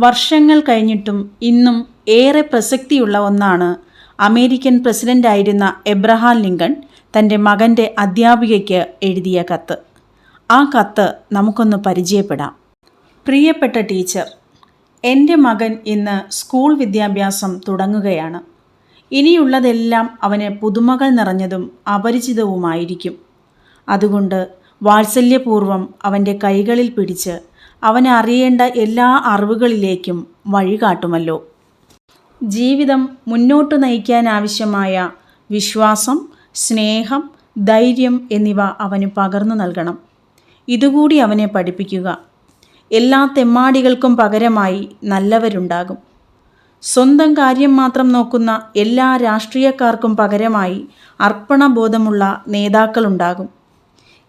വർഷങ്ങൾ കഴിഞ്ഞിട്ടും ഇന്നും ഏറെ പ്രസക്തിയുള്ള ഒന്നാണ് അമേരിക്കൻ പ്രസിഡന്റായിരുന്ന എബ്രഹാം ലിങ്കൺ തന്റെ മകന്റെ അധ്യാപികയ്ക്ക് എഴുതിയ കത്ത്. ആ കത്ത് നമുക്കൊന്ന് പരിചയപ്പെടാം. പ്രിയപ്പെട്ട ടീച്ചർ എന്റെ മകൻ ഇന്ന് സ്കൂൾ വിദ്യാഭ്യാസം തുടങ്ങുകയാണ്. ഇനിയുള്ളതെല്ലാം അവന് പുതുമകൾ നിറഞ്ഞതും അപരിചിതവുമായിരിക്കും. അതുകൊണ്ട് വാത്സല്യപൂർവം അവന്റെ കൈകളിൽ പിടിച്ച് അവന് അറിയേണ്ട എല്ലാ അറിവുകളിലേക്കും വഴികാട്ടുമല്ലോ. ജീവിതം മുന്നോട്ട് നയിക്കാനാവശ്യമായ വിശ്വാസം സ്നേഹം ധൈര്യം എന്നിവ അവന് പകർന്നു നൽകണം. ഇതുകൂടി അവനെ പഠിപ്പിക്കുക. എല്ലാ തെമ്മാടികൾക്കും പകരമായി നല്ലവരുണ്ടാകും. സ്വന്തം കാര്യം മാത്രം നോക്കുന്ന എല്ലാ രാഷ്ട്രീയക്കാർക്കും പകരമായി അർപ്പണബോധമുള്ള നേതാക്കളുണ്ടാകും.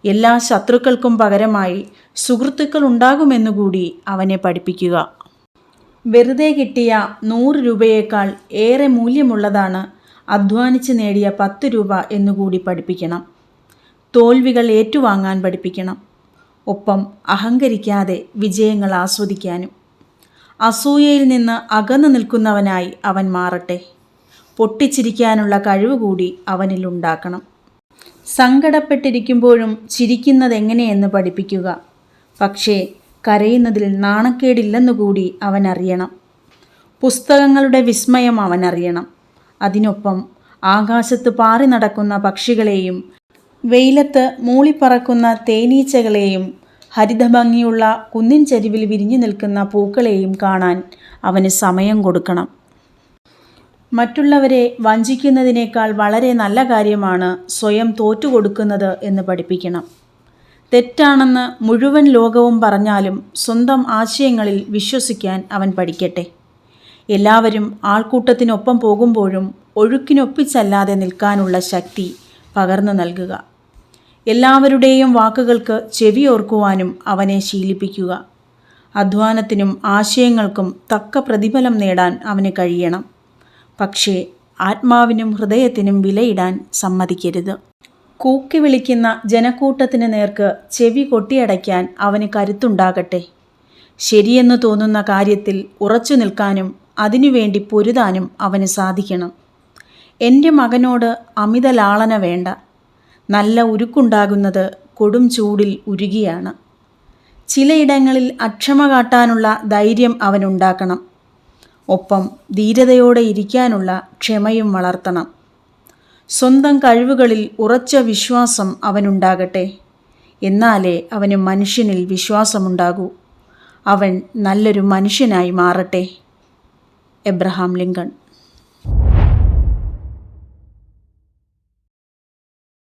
എല്ലാ ശത്രുക്കൾക്കും പകരമായി സുഹൃത്തുക്കൾ ഉണ്ടാകുമെന്നുകൂടി അവനെ പഠിപ്പിക്കുക. വെറുതെ കിട്ടിയ നൂറ് രൂപയേക്കാൾ ഏറെ മൂല്യമുള്ളതാണ് അധ്വാനിച്ച് നേടിയ പത്ത് രൂപ എന്നുകൂടി പഠിപ്പിക്കണം. തോൽവികൾ ഏറ്റുവാങ്ങാൻ പഠിപ്പിക്കണം. ഒപ്പം അഹങ്കരിക്കാതെ വിജയങ്ങൾ ആസ്വദിക്കാനും. അസൂയയിൽ നിന്ന് അകന്നു നിൽക്കുന്നവനായി അവൻ മാറട്ടെ. പൊട്ടിച്ചിരിക്കാനുള്ള കഴിവ് കൂടി അവനിൽ ഉണ്ടാക്കണം. സങ്കടപ്പെട്ടിരിക്കുമ്പോഴും ചിരിക്കുന്നതെങ്ങനെയെന്ന് പഠിപ്പിക്കുക. പക്ഷേ കരയുന്നതിൽ നാണക്കേടില്ലെന്നുകൂടി അവൻ അറിയണം പുസ്തകങ്ങളുടെ വിസ്മയം അവൻ അറിയണം അതിനൊപ്പം ആകാശത്ത് പാറി നടക്കുന്ന പക്ഷികളെയും വെയിലത്ത് മൂളിപ്പറക്കുന്ന തേനീച്ചകളെയും ഹരിതഭംഗിയുള്ള കുന്നിൻ ചരിവിൽ വിരിഞ്ഞു നിൽക്കുന്ന പൂക്കളെയും കാണാൻ അവന് സമയം കൊടുക്കണം. മറ്റുള്ളവരെ വഞ്ചിക്കുന്നതിനേക്കാൾ വളരെ നല്ല കാര്യമാണ് സ്വയം തോറ്റുകൊടുക്കുന്നത് എന്ന് പഠിപ്പിക്കണം. തെറ്റാണെന്ന് മുഴുവൻ ലോകവും പറഞ്ഞാലും സ്വന്തം ആശയങ്ങളിൽ വിശ്വസിക്കാൻ അവൻ പഠിക്കട്ടെ. എല്ലാവരും ആൾക്കൂട്ടത്തിനൊപ്പം പോകുമ്പോഴും ഒഴുക്കിനൊപ്പിച്ചല്ലാതെ നിൽക്കാനുള്ള ശക്തി പകർന്നു നൽകുക. എല്ലാവരുടെയും വാക്കുകൾക്ക് ചെവിയോർക്കുവാനും അവനെ ശീലിപ്പിക്കുക. അധ്വാനത്തിനും ആശയങ്ങൾക്കും തക്ക പ്രതിഫലം നേടാൻ അവന് കഴിയണം. പക്ഷേ ആത്മാവിനും ഹൃദയത്തിനും വിലയിടാൻ സമ്മതിക്കരുത്. കൂക്കി വിളിക്കുന്ന ജനക്കൂട്ടത്തിന് നേർക്ക് ചെവി കൊട്ടിയടയ്ക്കാൻ അവന് കരുത്തുണ്ടാകട്ടെ. ശരിയെന്ന് തോന്നുന്ന കാര്യത്തിൽ ഉറച്ചു നിൽക്കാനും അതിനുവേണ്ടി പൊരുതാനും അവന് സാധിക്കണം. എന്റെ മകനോട് അമിത ലാളന വേണ്ട. നല്ല ഉരുക്കുണ്ടാകുന്നത് കൊടും ചൂടിൽ ഉരുകിയാണ്. ചിലയിടങ്ങളിൽ അക്ഷമ കാട്ടാനുള്ള ധൈര്യം അവനുണ്ടാക്കണം. ഒപ്പം ധീരതയോടെ ഇരിക്കാനുള്ള ക്ഷമയും വളർത്തണം. സ്വന്തം കഴിവുകളിൽ ഉറച്ച വിശ്വാസം അവനുണ്ടാകട്ടെ. എന്നാലേ അവന് മനുഷ്യനിൽ വിശ്വാസമുണ്ടാകൂ. അവൻ നല്ലൊരു മനുഷ്യനായി മാറട്ടെ. Abraham Lincoln.